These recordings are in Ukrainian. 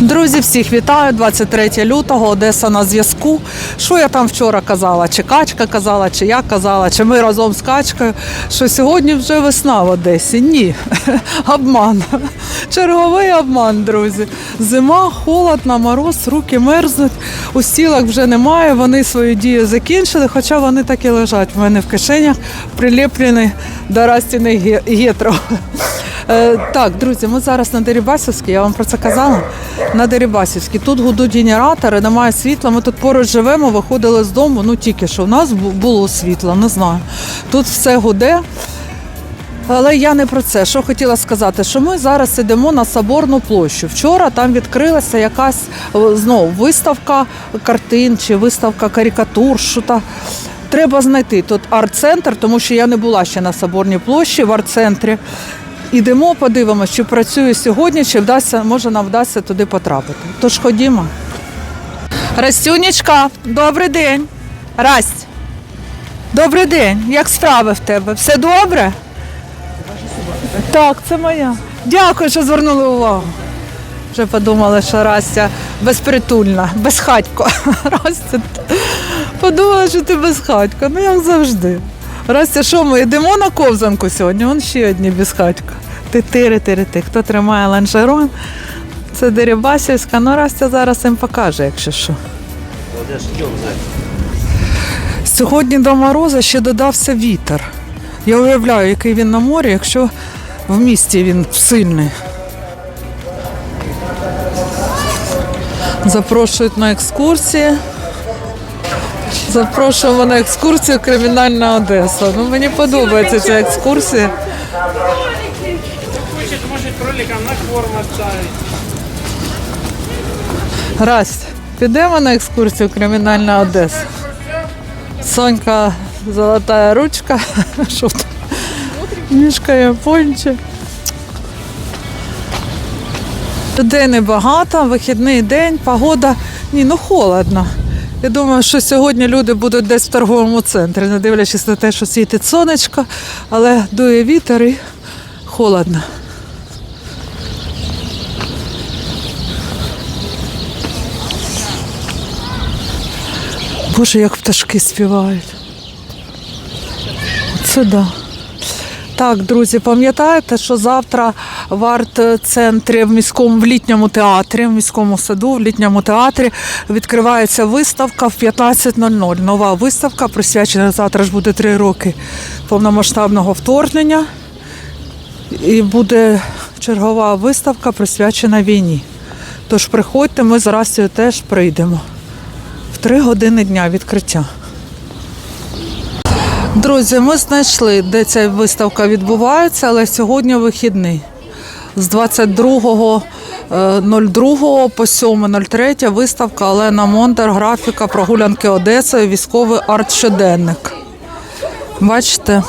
Друзі, всіх вітаю. 23 лютого, Одеса на зв'язку. Що я там вчора казала? Чи качка казала, чи я казала, чи ми разом з качкою, що сьогодні вже весна в Одесі. Ні, обман. Черговий обман, друзі. Зима, холодно, мороз, руки мерзнуть. У стілах вже немає. Вони свою дію закінчили, хоча вони так і лежать в мене в кишенях, приліплені до Растіни ге- гетро. Е, Так, друзі, ми зараз на Дерибасівській, я вам про це казала. На Дерибасівській. Тут гудуть генератори, немає світла. Ми тут поруч живемо, виходили з дому, ну тільки що. У нас було світло, не знаю. Тут все гуде. Але я не про це. Що хотіла сказати, що ми зараз йдемо на Соборну площу. Вчора там відкрилася якась знову виставка картин чи виставка карикатур. Що та треба знайти тут арт-центр, тому що я не була ще на Соборній площі в арт-центрі. Ідемо, подивимося, чи працює сьогодні, чи вдасться, може нам вдасться туди потрапити. Тож ходімо. Растюнечка, добрий день. Расть. Добрий день. Як справи в тебе? Все добре? Так, це моя. Дякую, що звернули увагу. Вже подумали, що Растя безпритульна, безхатько. Растя, подумала, що ти безхатько. Ну як завжди. Растя, що ми йдемо на ковзанку сьогодні? Вон ще одні безхатько. Ти тири, тири, ти. Хто тримає ланжерон? Це Дерибасівська. Ну, Растя зараз їм покаже, якщо що. Сьогодні до мороза ще додався вітер. Я уявляю, який він на морі, якщо в місті він сильний. Запрошують на екскурсії. Запрошуємо на екскурсію Кримінальна Одеса. Ну, мені подобається ця екскурсія. Кроликам на корм оставить. Расть, підемо на екскурсію Кримінальна Одеса. Сонька, золота ручка. Що там? Мішка япончик. Людей небагато, вихідний день, погода. Ні, ну холодно. Я думаю, що сьогодні люди будуть десь в торговому центрі, не дивлячись на те, що світить сонечко, але дує вітер і холодно. Боже, як пташки співають. Це да. Так, друзі, пам'ятаєте, що завтра в арт-центрі в міському в літньому театрі, в міському саду, в літньому театрі відкривається виставка в 15.00. Нова виставка присвячена завтра ж буде три роки повномасштабного вторгнення. І буде чергова виставка присвячена війні. Тож приходьте, ми з Растю теж прийдемо. Три години дня відкриття. Друзі, ми знайшли, де ця виставка відбувається, але сьогодні вихідний. З 22.02 по 7.03 виставка Олена Монтер, графіка прогулянки Одесою, військовий арт-щоденник. Бачите,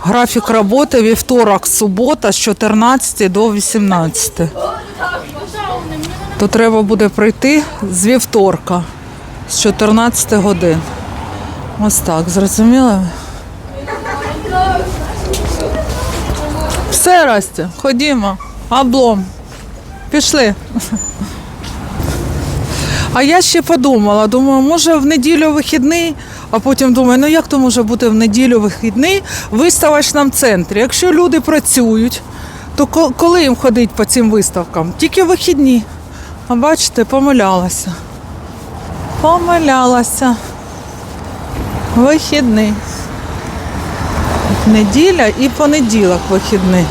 графік роботи вівторок, субота з 14 до 18. То треба буде прийти з вівторка з 14 годин. Ось так, зрозуміли? Все, Растя, ходімо. Облом. Пішли. А я ще подумала, думаю, може в неділю вихідний, а потім думаю, ну як то може бути в неділю вихідний в центрі? Якщо люди працюють, то коли їм ходить по цим виставкам? Тільки вихідні. А бачите, помилялася. Помилялася. Вихідний. Неділя і понеділок вихідний.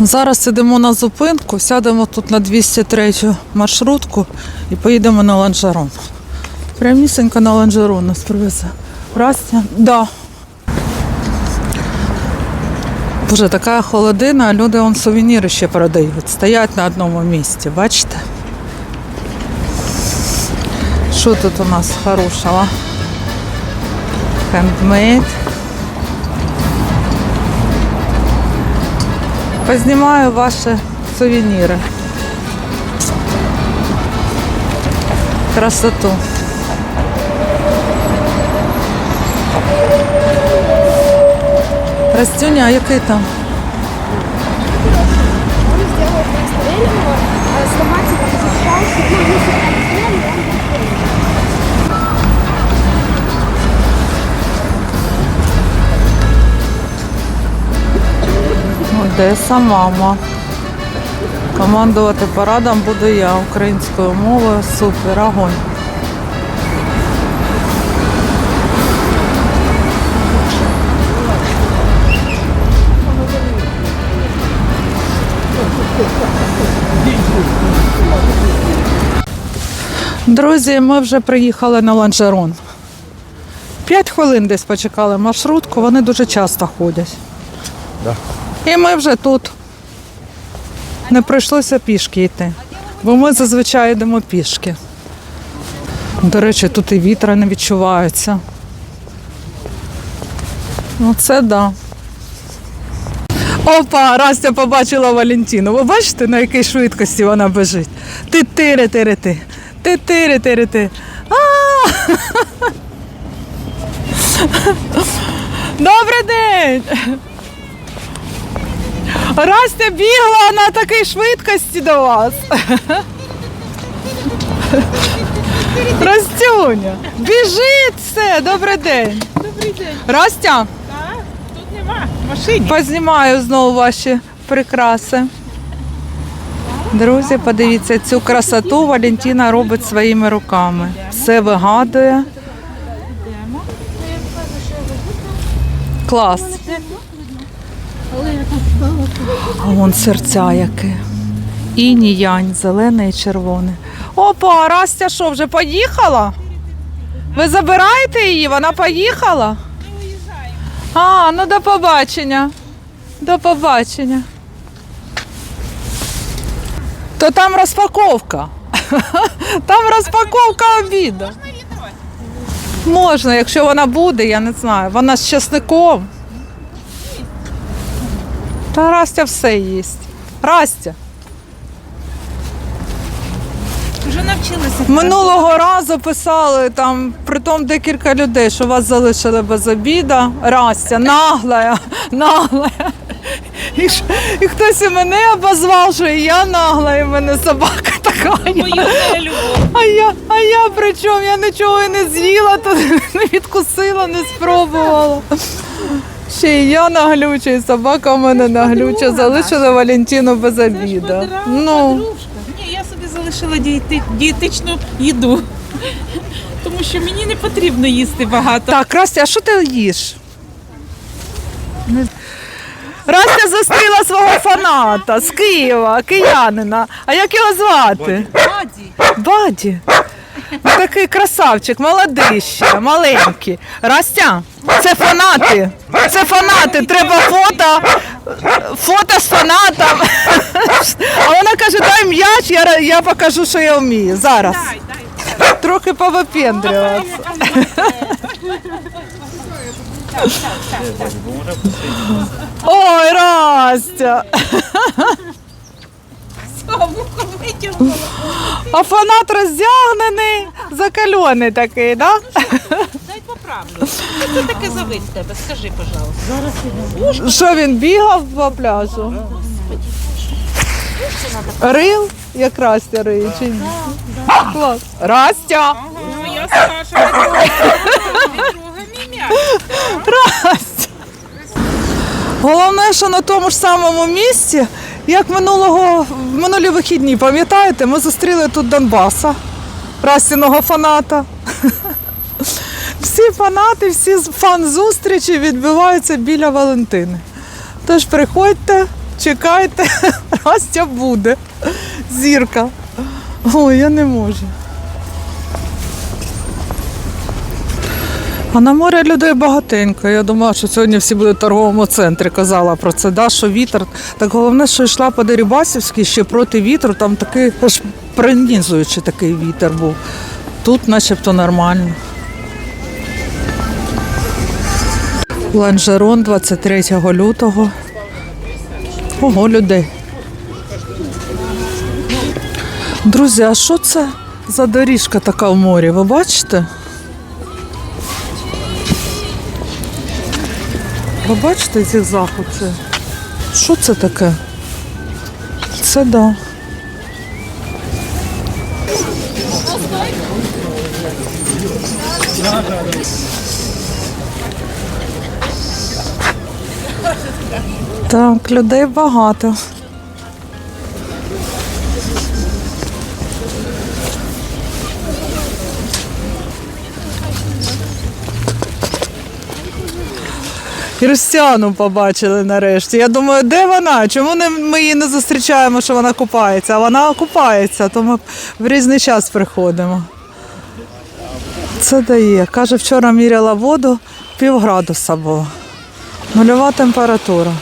Зараз сидимо на зупинку, сядемо тут на 203 маршрутку і поїдемо на ланжерон. Прямісенько на ланжерон нас привезе. Растя? Да. Боже, така холодина, люди вон сувеніри ще продають. Стоять на одному місці, бачите? Що тут у нас хорошого? Хендмейд. Познімаю ваші сувеніри. Красоту. Растюня, а який там? Одеса, мама. Командувати парадом буду я українською мовою. Супер, огонь. Друзі, ми вже приїхали на ланжерон. П'ять хвилин десь почекали маршрутку, вони дуже часто ходять. І ми вже тут. Не прийшлося пішки йти, бо ми зазвичай йдемо пішки. До речі, тут і вітра не відчувається. Ну це да. Опа, Растя побачила Валентину. Ви бачите, на якій швидкості вона біжить? Ти тири тири ти. Ти тири тири ти. Добрий день! Растя бігла на такій швидкості до вас. Растюня, біжить все, добрий день. Добрий день. Растя, Так, тут нема машині. познімаю знову ваші прикраси. Друзі, подивіться, цю красоту Валентина робить своїми руками. Все вигадує. Клас. А вон серця яке. Інь, янь, зелене і червоне. Опа, Растя що, вже поїхала? Ви забираєте її? Вона поїхала? А, ну до побачення. До побачення. То там розпаковка. Там розпаковка обіду. Можна, якщо вона буде, я не знаю. Вона з часником. Та Растя все їсть. Растя. Вже навчилася. Минулого разу писали там, притом декілька людей, що вас залишили без обіда. Растя, наглая, наглая. І, ж- і хтось і мене обозвав, що і я нагла, і в мене собака така. Я-. А я, а я при чому? Я нічого і не з'їла, то не відкусила, не спробувала. Ще й я наглюча, і собака в мене наглюча. Залишили Валентину без обіда. Ну, Ні, я собі залишила дієти... дієтичну їду. Тому що мені не потрібно їсти багато. так, Растя, а що ти їш? Растя зустріла свого фаната з Києва, киянина. А як його звати? Баді. Баді. Ну, Такий красавчик, молодий ще, маленький. Растя, це фанати. Це фанати. Треба фото. Фото з фанатом. А вона каже, дай м'яч, я, я покажу, що я вмію. Зараз. Трохи повипендрюватися. Ой, Растя. Витягнула. А фанат роздягнений, закальоний такий, да? Дай поправлю. Що це таке за вид в тебе? Скажи, пожалуйста. Що він бігав по пляжу? Рил? Як Растя риє чи ні? Клас. Растя! Ну, я м'яч. Растя! Головне, що на тому ж самому місці, як минулого, в минулі вихідні, пам'ятаєте, ми зустріли тут Донбаса, Растіного фаната. Всі фанати, всі фан-зустрічі відбуваються біля Валентини. Тож приходьте, чекайте, Растя буде. Зірка. Ой, я не можу. А на морі людей багатенько. Я думала, що сьогодні всі будуть в торговому центрі. Казала про це, да, що вітер. Так головне, що йшла по Дерибасівській ще проти вітру, там такий аж пронізуючий такий вітер був. Тут начебто нормально. Ланжерон 23 лютого. Ого, людей. Друзі, а що це за доріжка така в морі? Ви бачите? Ви бачите ці заходи? Що це таке? Це да. Так, людей багато. Християну побачили нарешті. Я думаю, де вона? Чому не, ми її не зустрічаємо, що вона купається? А вона купається, то ми в різний час приходимо. Це дає. Каже, вчора міряла воду, пів градуса було. Нульова температура.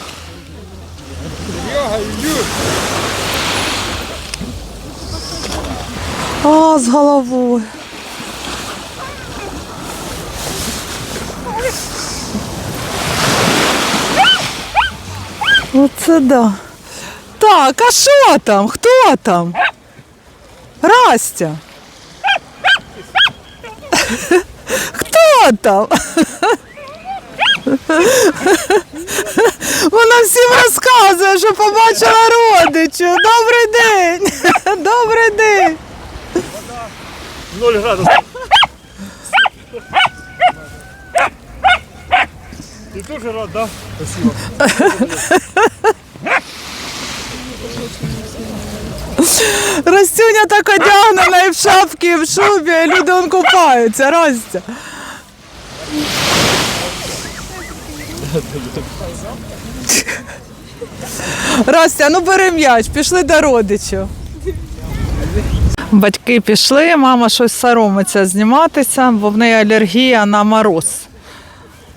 А, з головою. Оце да. Так, а що там? Хто там? Растя. Хто там? Вона всім розказує, що побачила родичів. Добрий день! Добрий день! 0 градусів. Ти теж рад, да? Спасибо. Растюня так одягнена і в шапці, і в шубі, і люди он купаються. Растя. Растя, ну бери м'яч, пішли до родичів. Батьки пішли, мама щось соромиться зніматися, бо в неї алергія на мороз.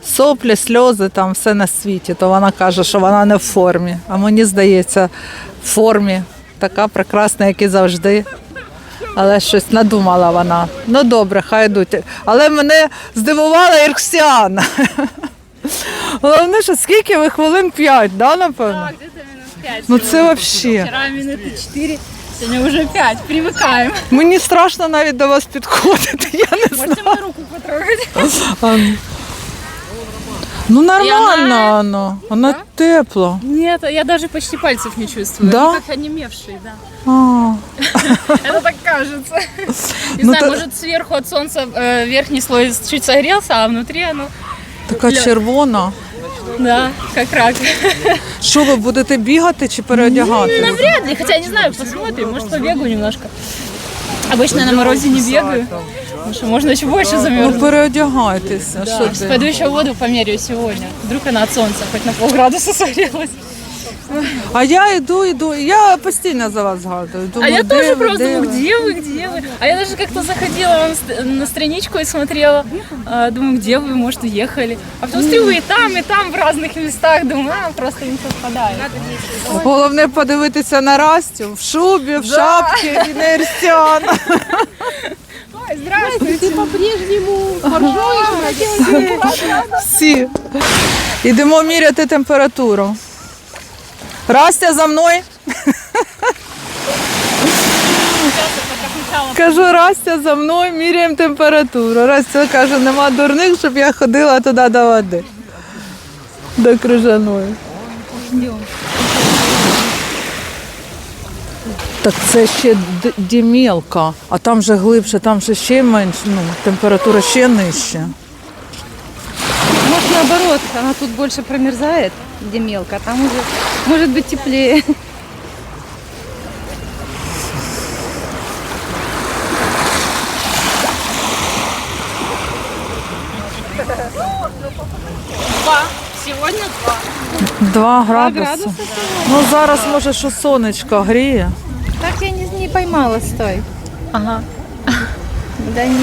Соплі, сльози, там все на світі. То вона каже, що вона не в формі. А мені здається, в формі така прекрасна, як і завжди. Але щось надумала вона. Ну добре, хай йдуть. Але мене здивувала Ірксіана. Головне, що скільки ви хвилин п'ять, да, напевно? Где-то минут 5. Ну це взагалі. Вчера минуты 4, сегодня уже 5. Привыкаем. Мені страшно навіть до вас підходити. Я не знаю. Можете мою руку потрогать. А, Ну нормально вона- воно, воно тепло. Нет, я даже почти пальцев не чувствую. Да? Они как онемевшие, да. А, Это так кажется. Не Ну, знаю, то- может сверху от солнца э, верхний слой чуть согрелся, а внутри оно, така червона. да, как рак. Що ви будете бігати чи переодягати? Навряд ли, хотя не знаю, посмотрим, может побегу немножко. Обычно я на морозе не бегаю, потому что можно еще больше Ну замерзнуть. переодягайтеся. Що ти? Пойду еще воду померяю сегодня. Вдруг она от солнца хоть на полградуса согрелась. А я йду, йду. Я постійно за вас згадую. А Думаю, я де тоже ви, просто де думаю, ви? где вы, где вы? А я даже как-то заходила вам ст- на страничку и смотрела, а, думаю, где вы, может, уехали. А потом смотрю, вы и там, и там в разных местах, думаю, а, просто не совпадает. Головне подивитися на Растю в шубі, в шапці і на Ірсіана. Ой, здравствуйте. Всі. Ідемо міряти температуру. Растя за мною. Кажу, Растя за мною міряємо температуру. Растя каже, нема дурних, щоб я ходила туди до води. До крижаної. Так це ще Дімілка, а там же глибше, там же ще менш, ну, температура ще нижча. Может, наоборот, она тут больше промерзает, где мелко, а там уже может быть теплее. Два. Сегодня два. Два градуси. Ну зараз може, що сонечко гріє. Так я не, не поймала, стой. Ага. Да не,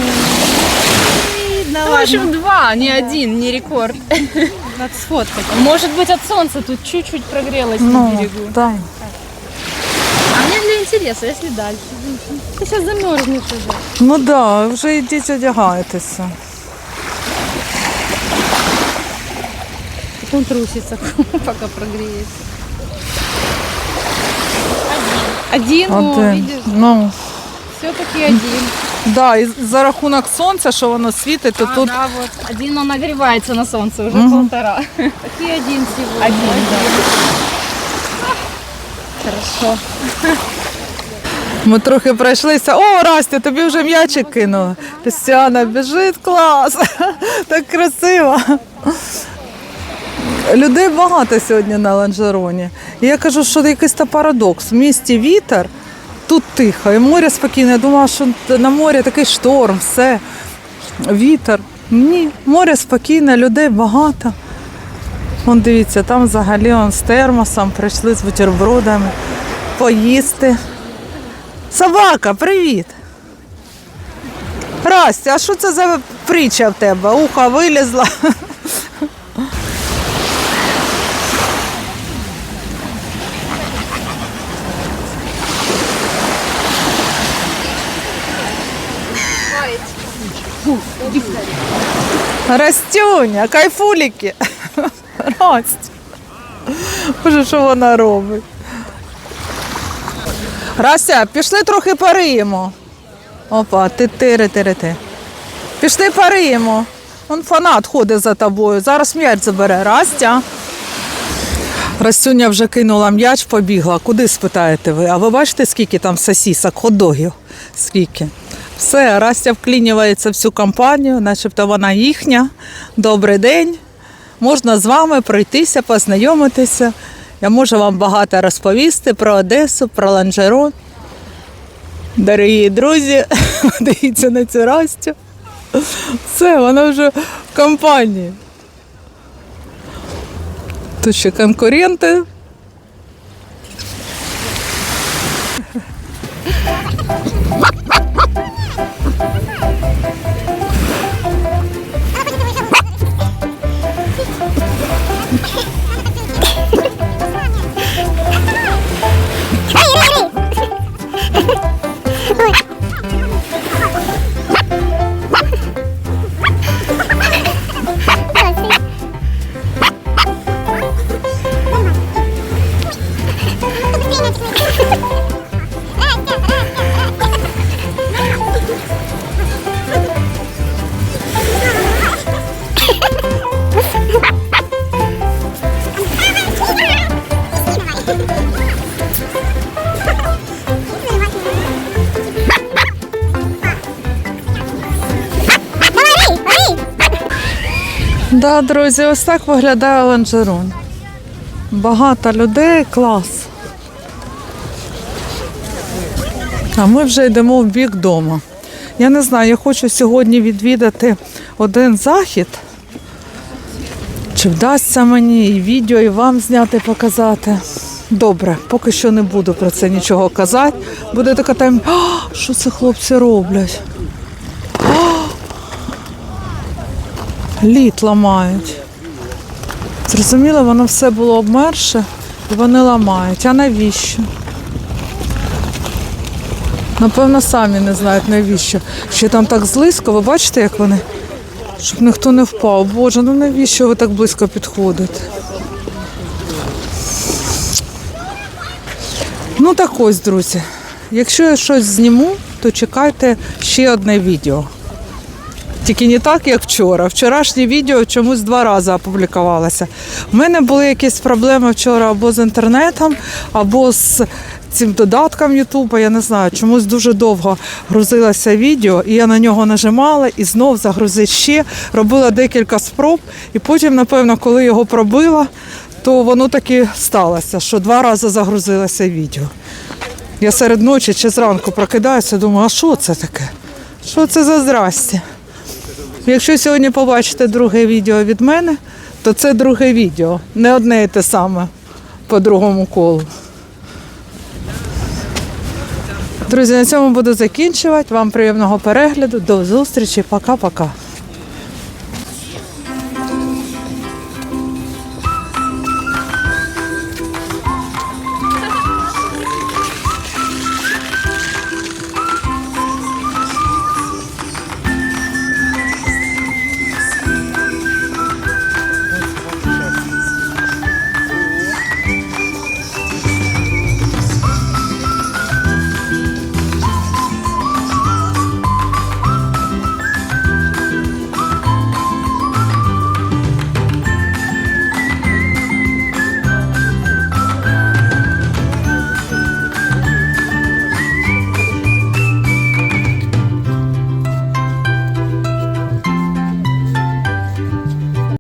видно, Ну, в ладно. общем, два, не один, не рекорд. Надо сфоткать. Может быть, от солнца тут чуть-чуть прогрелось на Ну, берегу. так. А мне для интереса, если дальше. Ты сейчас замерзнешь уже. Ну да, вже йдіть одягайтеся. Потом трусится, пока прогреется. Один. А Один, о, Ну, все-таки один. да, і за рахунок сонця, що воно світить, то тут Да, вот. Один он нагревается на солнце, уже Мгм. полтора. Таки один сегодня. Один, Хорошо. ми трохи пройшлися. О, Растя, тобі вже м'ячик кинули. Кристиана біжить, клас. Так красиво. Людей багато сьогодні на ланжероні. І я кажу, що якийсь то парадокс. В місті вітер, тут тихо, і море спокійне. Я думала, що на морі такий шторм, все. Вітер. Ні, море спокійне, людей багато. Вон дивіться, там взагалі он з термосом прийшли з бутербродами поїсти. Собака, привіт! Растя, а що це за притча в тебе? Ухо вилізла. Растюня, кайфуліки. Расть. Боже, що вона робить? Рася, пішли трохи париємо. Опа, ти тири тири ти. Пішли париємо. Он фанат ходить за тобою. Зараз м'яч забере. Растя. Растюня вже кинула м'яч, побігла. Куди спитаєте ви? А ви бачите, скільки там сосісок, хот-догів? Скільки? Все, Растя вклінюється в всю компанію, начебто вона їхня. Добрий день. Можна з вами пройтися, познайомитися. Я можу вам багато розповісти про Одесу, про Ланжерон. Дорогі друзі, дивіться на цю Растю. Все, вона вже в компанії. Тут ще конкуренти. Ha ha ha! Да, друзі, ось так виглядає ланжерон. Багато людей, клас. А ми вже йдемо в бік дому. Я не знаю, я хочу сьогодні відвідати один захід. Чи вдасться мені і відео, і вам зняти, показати. Добре, поки що не буду про це нічого казати. Буде така тайм. Що це хлопці роблять? Лід ламають. Зрозуміло, воно все було обмерше і вони ламають. А навіщо? Напевно, самі не знають навіщо. Ще там так злизько, ви бачите, як вони? Щоб ніхто не впав. Боже, ну навіщо ви так близько підходите? Ну так ось, друзі. Якщо я щось зніму, то чекайте ще одне відео. Тільки не так, як вчора. Вчорашнє відео чомусь два рази опублікувалося. У мене були якісь проблеми вчора або з інтернетом, або з цим додатком Ютуба. Я не знаю, чомусь дуже довго грузилося відео, і я на нього нажимала і знов загрузити ще. Робила декілька спроб, і потім, напевно, коли його пробила, то воно таки сталося, що два рази загрузилося відео. Я серед ночі чи зранку прокидаюся, думаю, а що це таке? Що це за здрасті? Якщо сьогодні побачите друге відео від мене, то це друге відео. Не одне і те саме по другому колу. Друзі, на цьому буду закінчувати. Вам приємного перегляду. До зустрічі. Пока-пока.